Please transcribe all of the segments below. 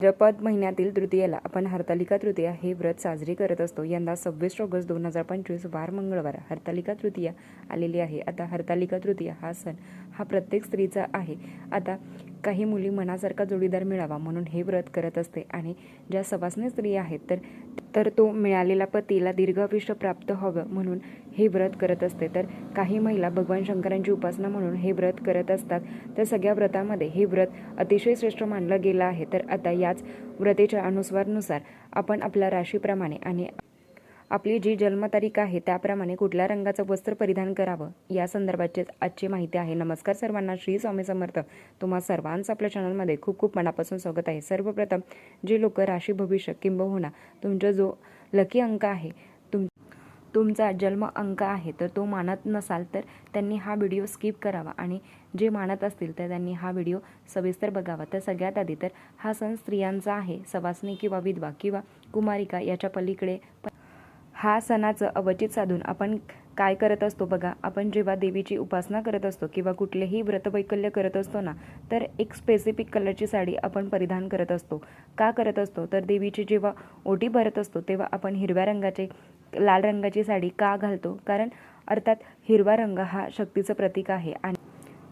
भाद्रपद महिन्यातील तृतीयेला आपण हरतालिका तृतीया हे व्रत साजरी करत असतो. यंदा सव्वीस ऑगस्ट दोन हजार पंचवीस वार मंगळवार हरतालिका तृतीया आलेली आहे. आता हरतालिका तृतीया हा सण हा प्रत्येक स्त्रीचा आहे. आता काही मुली मनासारखा जोडीदार मिळावा म्हणून हे व्रत करत असते. आणि ज्या सवासने स्त्री आहेत तर तर तो मिळालेला पतीला दीर्घायुष्य प्राप्त हवं म्हणून हे व्रत करत असते. तर काही महिला भगवान शंकरांची उपासना म्हणून हे व्रत करत असतात. तर सगळ्या व्रतामध्ये हे व्रत अतिशय श्रेष्ठ मानलं गेलं आहे. तर आता याच व्रतेच्या अनुस्वारनुसार आपण आपल्या राशीप्रमाणे आणि आपली जी जन्मतारीख आहे त्याप्रमाणे कुठल्या रंगाचं वस्त्र परिधान करावं? या संदर्भाची आजची माहिती आहे. नमस्कार सर्वांना. श्री स्वामी समर्थ. तुम्हा सर्वांचं आपल्या चॅनलमध्ये खूप खूप मनापासून स्वागत आहे. सर्वप्रथम जे लोक राशी भविष्य किंबहुना तुमचा जो लकी अंक आहे तुम तुमचा जन्म अंक आहे तर तो मानत नसाल तर त्यांनी हा व्हिडिओ स्किप करावा आणि जे मानत असतील तर त्यांनी हा व्हिडिओ सविस्तर बघावा. तर सगळ्यात आधी तर हा सण स्त्रियांचा आहे. सवासनी किंवा विधवा किंवा कुमारिका याच्या पलीकडे हा सणाचं अवचित साधून आपण काय करत असतो बघा आपण जेव्हा देवीची उपासना करत असतो किंवा कुठलेही व्रतवैकल्य करत असतो ना तर एक स्पेसिफिक कलरची साडी आपण परिधान करत असतो. का करत असतो? तर देवीची जेव्हा ओटी भरत असतो तेव्हा आपण हिरव्या रंगाचे लाल रंगाची साडी का घालतो? कारण अर्थात हिरवा रंग हा शक्तीचं प्रतीक आहे. आणि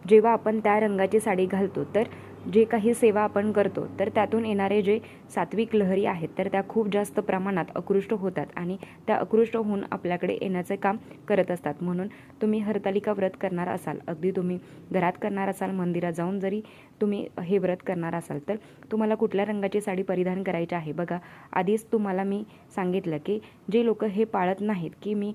जेव्हा आपण त्या रंगाची साडी घालतो तर जे काही सेवा आपण करतो तर त्यातून येणारे जे सात्विक लहरी आहेत तर त्या खूप जास्त प्रमाणात अकृष्ट होतात आणि त्या अकृष्ट होऊन आपल्याकडे येण्याचे काम करत असतात. म्हणून तुम्ही हरतालिका व्रत करणार असाल अगदी तुम्ही घरात करणार असाल मंदिरात जाऊन जरी तुम्ही हे व्रत करणार असाल तर तुम्हाला कुठल्या रंगाची साडी परिधान करायची आहे? बघा आधीच तुम्हाला मी सांगितलं की जे लोक हे पाळत नाहीत की मी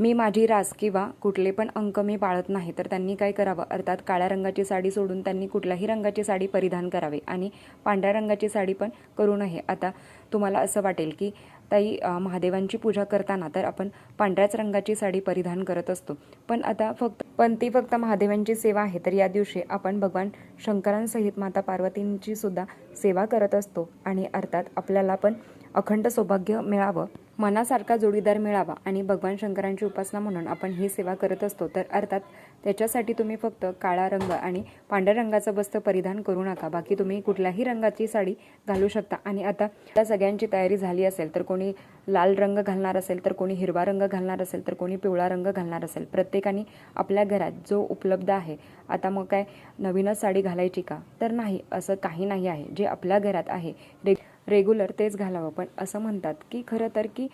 मी माझी रास किंवा कुठले पण अंक मी पाळत नाही तर त्यांनी काय करावं? अर्थात काळ्या रंगाची साडी सोडून त्यांनी कुठल्याही रंगाची साडी परिधान करावी आणि पांढऱ्या रंगाची साडी पण करू नये. आता तुम्हाला असं वाटेल की ताई महादेवांची पूजा करताना तर आपण पांढऱ्याच रंगाची साडी परिधान करत असतो. पण आता फक्त पण ती फक्त महादेवांची सेवा आहे तर या दिवशी आपण भगवान शंकरांसहित माता पार्वतींची सुद्धा सेवा करत असतो आणि अर्थात आपल्याला पण अखंड सौभाग्य मिळावं मनासारखा जोडीदार मिळावा आणि भगवान शंकरांची उपासना म्हणून आपण ही सेवा करत असतो तर अर्थात त्याच्यासाठी तुम्ही फक्त काळा रंग आणि पांढऱ्या रंगाचं वस्त्र परिधान करू नका. बाकी तुम्ही कुठल्याही रंगाची साडी घालू शकता. आणि आता त्या सगळ्यांची तयारी झाली असेल तर कोणी लाल रंग घालणार असेल तर कोणी हिरवा रंग घालणार असेल तर कोणी पिवळा रंग घालणार असेल. प्रत्येकाने आपल्या घरात जो उपलब्ध आहे आता मग काय नवीनच साडी घालायची का? तर नाही असं काही नाही आहे. जे आपल्या घरात आहे रे रेग्युलर तेच घालावं. पण असं म्हणतात की खरं तर की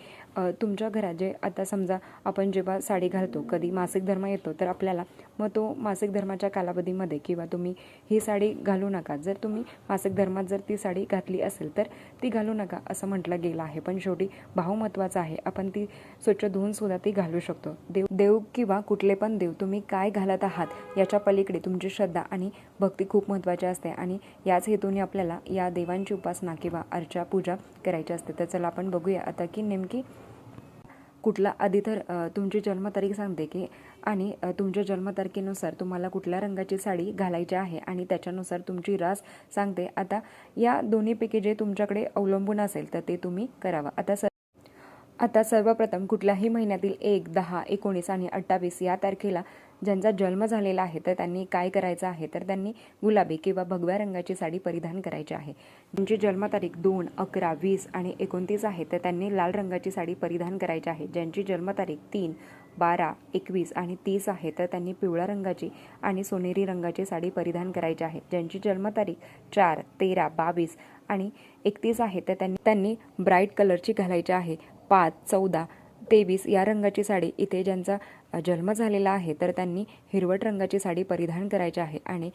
तुमच्या घरात जे आता समजा आपण जेव्हा साडी घालतो कधी मासिक धर्म येतो तर आपल्याला मग तो मासिक धर्माच्या कालावधीमध्ये किंवा तुम्ही ही साडी घालू नका. जर तुम्ही मासिक धर्मात जर ती साडी घातली असेल तर ती घालू नका असं म्हटलं गेलं आहे. पण शेवटी भाव महत्त्वाचा आहे. आपण ती स्वच्छ धुवून सुद्धा ती घालू शकतो. देव देव किंवा कुठले पण देव तुम्ही काय घालत आहात याच्या पलीकडे तुमची श्रद्धा आणि भक्ती खूप महत्त्वाची असते. आणि याच हेतूने आपल्याला या देवांची उपासना किंवा प्रकारच्या पूजा करायची असते. तर चला आपण बघूया आता की नेमकी कुठला आधी तर तुमची जन्मतारीख सांगते की आणि तुमच्या जन्मतारखेनुसार तुम्हाला कुठल्या रंगाची साडी घालायची आहे आणि त्याच्यानुसार तुमची रास सांगते. आता या दोन्हीपैकी जे तुमच्याकडे अवलंबून असेल तर ते तुम्ही करावं. आता सर आता सर्वप्रथम कुठल्याही महिन्यातील एक दहा एकोणीस आणि अठ्ठावीस या तारखेला ज्यांचा जन्म झालेला आहे तर त्यांनी काय करायचं आहे? तर त्यांनी गुलाबी किंवा भगव्या रंगाची साडी परिधान करायची आहे. ज्यांची जन्मतारीख दोन अकरा वीस आणि एकोणतीस आहे तर त्यांनी लाल रंगाची साडी परिधान करायची आहे. ज्यांची जन्मतारीख तीन बारा एकवीस आणि तीस आहे तर त्यांनी पिवळ्या रंगाची आणि सोनेरी रंगाची साडी परिधान करायची आहे. ज्यांची जन्मतारीख चार तेरा बावीस आणि एकतीस आहे तर त्यांनी त्यांनी ब्राईट कलरची घालायची आहे. पाच चौदा तेवीस या रंगाची साडी इथे ज्यांचा जन्म झालेला आहे तर त्यांनी हिरवट रंगाची साडी परिधान करायची आहे आणि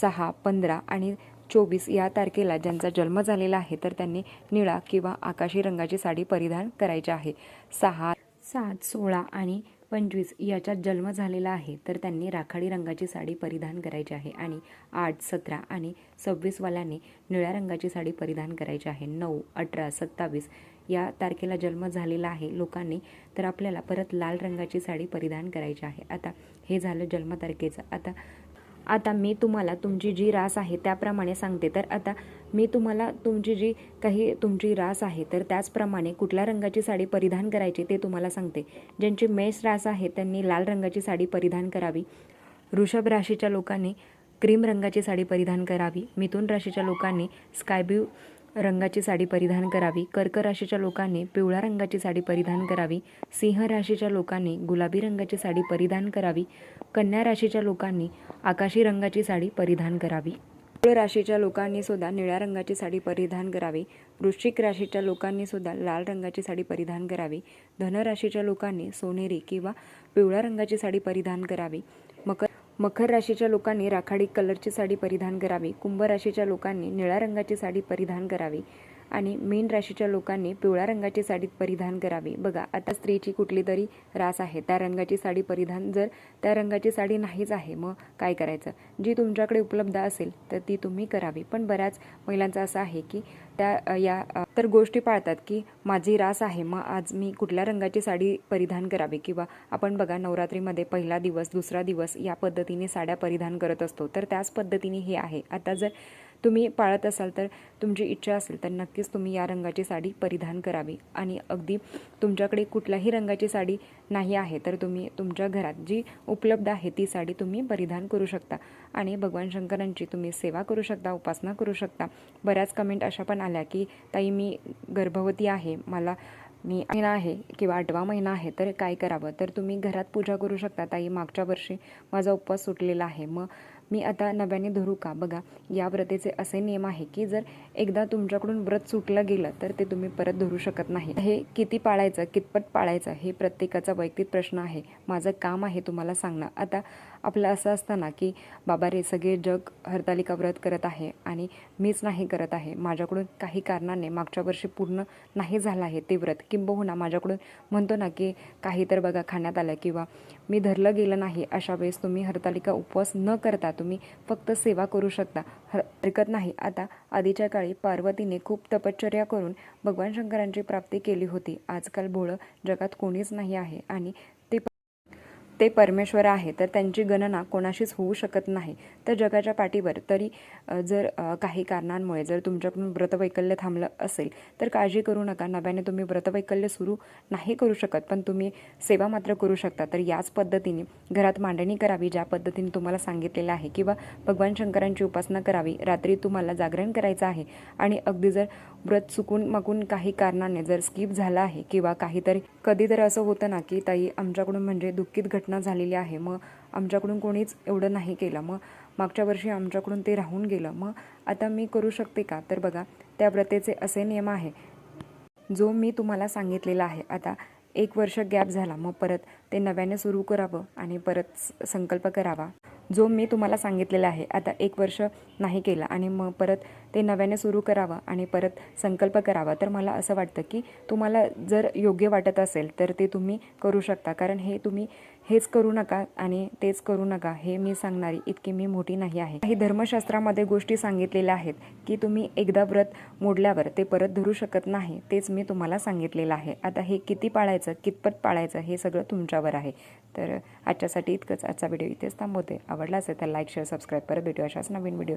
सहा पंधरा आणि चोवीस या तारखेला ज्यांचा जन्म झालेला आहे तर त्यांनी निळा किंवा आकाशी रंगाची साडी परिधान करायची आहे. सहा सात सोळा आणि पंचवीस याच्यात जन्म झालेला आहे तर त्यांनी राखाडी रंगाची साडी परिधान करायची आहे आणि आठ सतरा आणि सव्वीसवाल्यांनी निळ्या रंगाची साडी परिधान करायची आहे. नऊ अठरा सत्तावीस या तारखेला जन्म झालेला आहे. लोकांनी तर आपल्याला परत लाल रंगाची साडी परिधान करायची आहे. आता हे झालं जन्मतारखेचं. आता आता मी तुम्हाला तुमची जी रास आहे त्याप्रमाणे सांगते. तर आता मी तुम्हाला तुमची जी काही तुमची रास आहे तर त्याचप्रमाणे कुठल्या रंगाची साडी परिधान करायची ते तुम्हाला सांगते. ज्यांची मेष रास आहे त्यांनी लाल रंगाची साडी परिधान करावी. वृषभ राशीच्या लोकांनी क्रीम रंगाची साडी परिधान करावी. मिथुन राशीच्या लोकांनी स्कायब्यू रंगाची साडी परिधान करावी. कर्क राशीच्या लोकांनी पिवळ्या रंगाची साडी परिधान करावी. सिंह राशीच्या लोकांनी गुलाबी रंगाची साडी परिधान करावी. कन्या राशीच्या लोकांनी आकाशी रंगाची साडी परिधान करावी. मूळ राशीच्या लोकांनी सुद्धा निळ्या रंगाची साडी परिधान करावी. वृश्चिक राशीच्या लोकांनी सुद्धा लाल रंगाची साडी परिधान करावी. धनराशीच्या लोकांनी सोनेरी किंवा पिवळ्या रंगाची साडी परिधान करावी. मकर मकर राशीच्या लोकांनी राखाडी कलरची साडी परिधान करावी. कुंभ राशीच्या लोकांनी निळ्या रंगाची साडी परिधान करावी. आणि मीन राशीच्या लोकांनी पिवळ्या रंगाची साडी परिधान करावी. बघा आता स्त्रीची कुठली तरी रास आहे. त्या रंगाची साडी परिधान जर त्या रंगाची साडी नाहीच आहे मग काय करायचं? जी तुमच्याकडे उपलब्ध असेल तर ती तुम्ही करावी. पण बऱ्याच महिलांचं असं आहे की त्या या तर गोष्टी पाळतात की माझी रास आहे मग आज मी कुठल्या रंगाची साडी परिधान करावी? किंवा आपण बघा नवरात्रीमध्ये पहिला दिवस दुसरा दिवस या पद्धतीने साड्या परिधान करत असतो. तर त्याच पद्धतीने हे आहे. आता जर तुम्ही पाळत असाल तर तुमची इच्छा असेल तर नक्कीच तुम्ही या रंगाची साडी परिधान करावी. आणि अगदी तुमच्याकडे कुठल्याही रंगाची साडी नाही आहे तर तुम्ही तुमच्या घरात जी उपलब्ध आहे ती साडी तुम्ही परिधान करू शकता. आणि भगवान शंकरांची तुम्ही सेवा करू शकता उपासना करू शकता. बऱ्याच कमेंट अशा पण आल्या की ताई मी गर्भवती आहे. मला मी महिना आहे किंवा आठवा महिना आहे तर काय करावं? तर तुम्ही घरात पूजा करू शकता. ताई मागच्या वर्षी माझा उपवास सुटलेला आहे. मग मी आता नव्याने धरू का? बघा या व्रतेचे असे नियम आहे की जर एकदा तुमच्याकडून व्रत सुटलं गेलं तर ते तुम्ही परत धरू शकत नाही. हे किती पाळायचं कितपत पाळायचं हे प्रत्येकाचा वैयक्तिक प्रश्न आहे. माझं काम आहे तुम्हाला सांगणं. आता आपलं असं असतं ना की बाबा रे सगळे जग हरतालिका व्रत करत आहे आणि मीच नाही करत आहे. माझ्याकडून काही कारणाने मागच्या वर्षी पूर्ण नाही झालं आहे ते व्रत. किंबहुना माझ्याकडून म्हणतो ना की काही तर बघा खाण्यात आलं किंवा मी धरलं गेलं नाही अशा वेळेस तुम्ही हरतालिका उपवास न करतात तुम्ही फक्त सेवा करू शकता. हरकत नाही. आता आधीच्या काळी पार्वतीने खूप तपश्चर्या करून भगवान शंकरांची प्राप्ती केली होती. आजकाल भोळं जगात कोणीच नाही आहे आणि ते परमेश्वर आहे तर त्यांची गणना कोणाशीच होऊ शकत नाही. तर जगाच्या पाठीवर तरी जर काही कारणांमुळे जर तुमच्याकडून व्रतवैकल्य थांबलं असेल तर काळजी करू नका. नव्याने तुम्ही व्रतवैकल्य सुरू नाही करू शकत पण तुम्ही सेवा मात्र करू शकता. तर याच पद्धतीने घरात मांडणी करावी ज्या पद्धतीने तुम्हाला सांगितलेलं आहे किंवा भगवान शंकरांची उपासना करावी. रात्री तुम्हाला जागरण करायचं आहे आणि अगदी जर व्रत चुकून मागून काही कारणाने जर स्किप झालं आहे किंवा काहीतरी कधीतरी असं होतं ना की ताई आमच्याकडून म्हणजे दुःखित घटना झालेली आहे. मग आमच्याकडून कोणीच एवढं नाही केलं. मग मागच्या वर्षी आमच्याकडून ते राहून गेलं. मग आता मी करू शकते का? तर बघा त्या व्रतेचे असे नियम आहे. जो मी तुम्हाला सांगितलेला आहे. आता एक वर्ष गॅप झाला. मग परत ते नव्याने सुरू करावं आणि परत स- संकल्प करावा. जो मी तुम्हाला सांगितलेला आहे. आता एक वर्ष नाही केला. आणि मग परत ते नव्याने सुरू करावं आणि परत संकल्प करावा. तर मला असं वाटतं की तुम्हाला जर योग्य वाटत असेल तर ते तुम्ही करू शकता. कारण हे तुम्ही हेच करू नका आणि तेच करू नका हे मी सांगणारी इतकी मी मोठी नाही आहे. काही धर्मशास्त्रामध्ये गोष्टी सांगितलेल्या आहेत की तुम्ही एकदा व्रत मोडल्यावर ते परत धरू शकत नाही तेच मी तुम्हाला सांगितलेलं आहे. आता हे किती पाळायचं कितपत पाळायचं हे सगळं तुमच्यावर आहे. तर आजच्यासाठी इतकंच. आजचा व्हिडिओ इथेच थांबवते. आवडला असेल तर लाईक शेअर सबस्क्राईब. परत भेटू अशाच नवीन व्हिडिओ